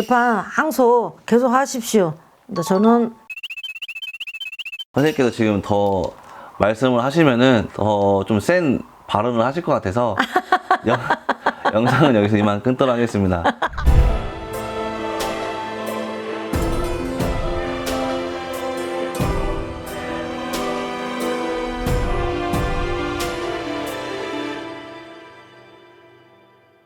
재판 항소 계속 하십시오. 근데 저는 선생님께서 지금 더 말씀을 하시면은 더 좀 센 발언을 하실 것 같아서 영, 영상은 여기서 이만 끊도록 하겠습니다.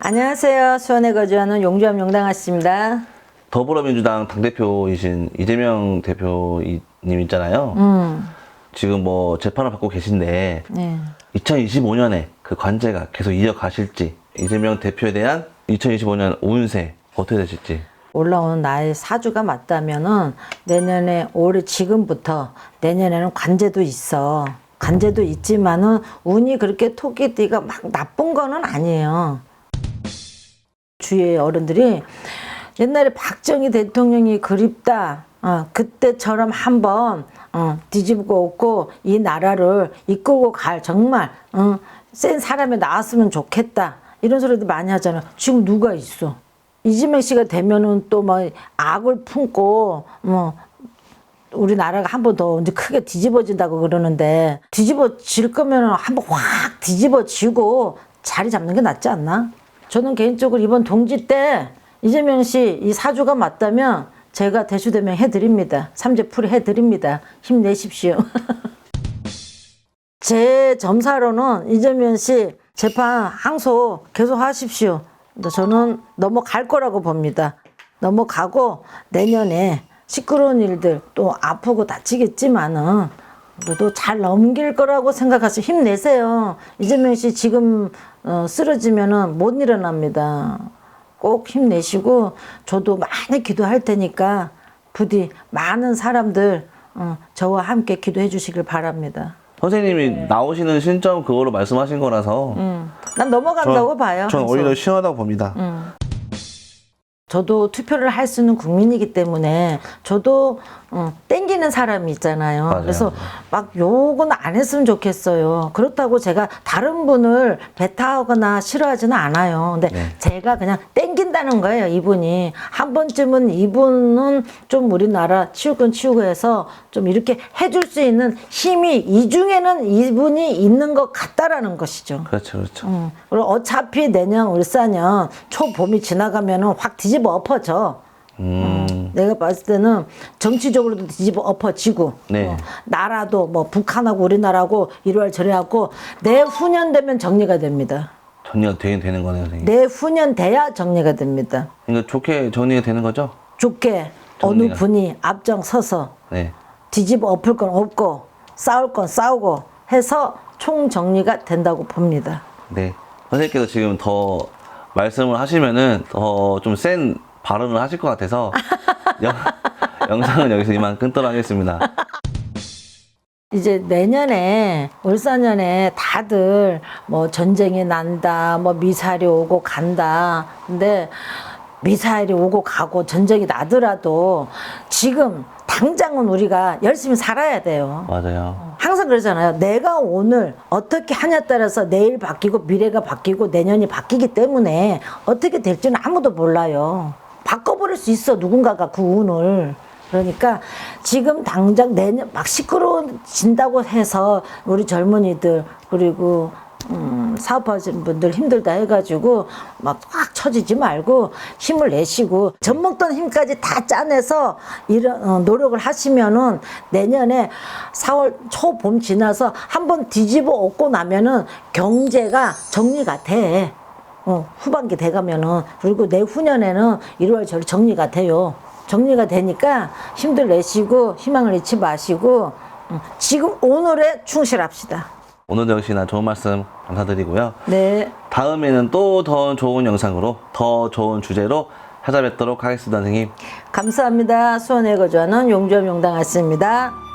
안녕하세요. 수원에 거주하는 용주암 용당아 씨입니다. 더불어민주당 당대표이신 이재명 대표님 있잖아요. 음, 지금 뭐 재판을 받고 계신데 네. 2025년에 그 관제가 계속 이어가실지 이재명 대표에 대한 2025년 운세 어떻게 되실지 올라오는 나의 사주가 맞다면은 내년에 올해 지금부터 내년에는 관제도 있어. 관제도 있지만은 운이 그렇게 토끼띠가 막 나쁜 거는 아니에요. 주위의 어른들이 옛날에 박정희 대통령이 그립다. 어, 그때처럼 한번 어, 뒤집고 없고 이 나라를 이끌고 갈 정말 어, 센 사람이 나왔으면 좋겠다. 이런 소리도 많이 하잖아요. 지금 누가 있어? 이재명 씨가 되면은 또 막 악을 품고 뭐 우리나라가 한 번 더 이제 크게 뒤집어진다고 그러는데 뒤집어질 거면 한 번 확 뒤집어지고 자리 잡는 게 낫지 않나? 저는 개인적으로 이번 동지 때 이재명 씨 이 사주가 맞다면 제가 대주대명 해드립니다. 삼재풀이 해드립니다. 힘내십시오. 제 점사로는 이재명 씨 재판 항소 계속 하십시오. 저는 넘어갈 거라고 봅니다. 넘어가고 내년에 시끄러운 일들 또 아프고 다치겠지만은 그래도 잘 넘길 거라고 생각해서 힘내세요. 이재명 씨 지금 어, 쓰러지면은 못 일어납니다. 꼭 힘내시고 저도 많이 기도할 테니까 부디 많은 사람들 어, 저와 함께 기도해 주시길 바랍니다. 선생님이 나오시는 신점 그거로 말씀하신 거라서 음, 난 넘어간다고 봐요. 저는. 오히려 시원하다고 봅니다. 저도 투표를 할 수 있는 국민이기 때문에 저도 어, 땡기는 사람이 있잖아요. 맞아요. 그래서 막 욕은 안 했으면 좋겠어요. 그렇다고 제가 다른 분을 배타하거나 싫어하지는 않아요. 근데 네. 제가 그냥 땡긴다는 거예요. 이분이 한 번쯤은 이분은 좀 우리나라 건 치우고 해서 좀 이렇게 해줄 수 있는 힘이 이 중에는 이분이 있는 것 같다라는 것이죠. 그렇죠, 그렇죠. 음, 그리고 어차피 내년 울산년 초봄이 지나가면은 확 뒤집 어 엎어져. 음, 내가 봤을 때는 정치적으로도 뒤집어 엎어지고 네. 어, 나라도 뭐 북한하고 우리나라하고 이러할 저래하고 내후년 되면 정리가 됩니다. 정리가 되긴 되는 거네요, 선생님. 내후년 돼야 정리가 됩니다. 그러니까 좋게 정리가 되는 거죠? 좋게 어느 정리가. 분이 앞장서서 네. 뒤집어 엎을 건 없고 싸울 건 싸우고 해서 총 정리가 된다고 봅니다. 네. 선생님께서 지금 더 말씀을 하시면은 더좀센 발언을 하실 것 같아서 영, 영상은 여기서 이만 끊도록 하겠습니다. 이제 내년에 울산년에 다들 뭐 전쟁이 난다, 뭐 미사일이 오고 간다. 근데 미사일이 오고 가고 전쟁이 나더라도 지금 당장은 우리가 열심히 살아야 돼요. 맞아요. 그러잖아요. 내가 오늘 어떻게 하냐에 따라서 내일 바뀌고 미래가 바뀌고 내년이 바뀌기 때문에 어떻게 될지는 아무도 몰라요. 바꿔버릴 수 있어 누군가가 그 운을. 그러니까 지금 당장 내년 막 시끄러워진다고 해서 우리 젊은이들 그리고 음, 사업하시는 분들 힘들다 해가지고 막 확 처지지 말고 힘을 내시고 젖 먹던 힘까지 다 짜내서 이런 어, 노력을 하시면은 내년에 4월 초봄 지나서 한번 뒤집어 엎고 나면은 경제가 정리가 돼. 어, 후반기 돼가면은 그리고 내후년에는 1월 절 정리가 돼요. 정리가 되니까 힘들 내시고 희망을 잃지 마시고 음, 지금 오늘에 충실합시다. 오늘도 역시나 좋은 말씀 감사드리고요. 네. 다음에는 또 더 좋은 영상으로 더 좋은 주제로 찾아뵙도록 하겠습니다, 선생님. 감사합니다. 수원에 거주하는 용주암 용당았습니다.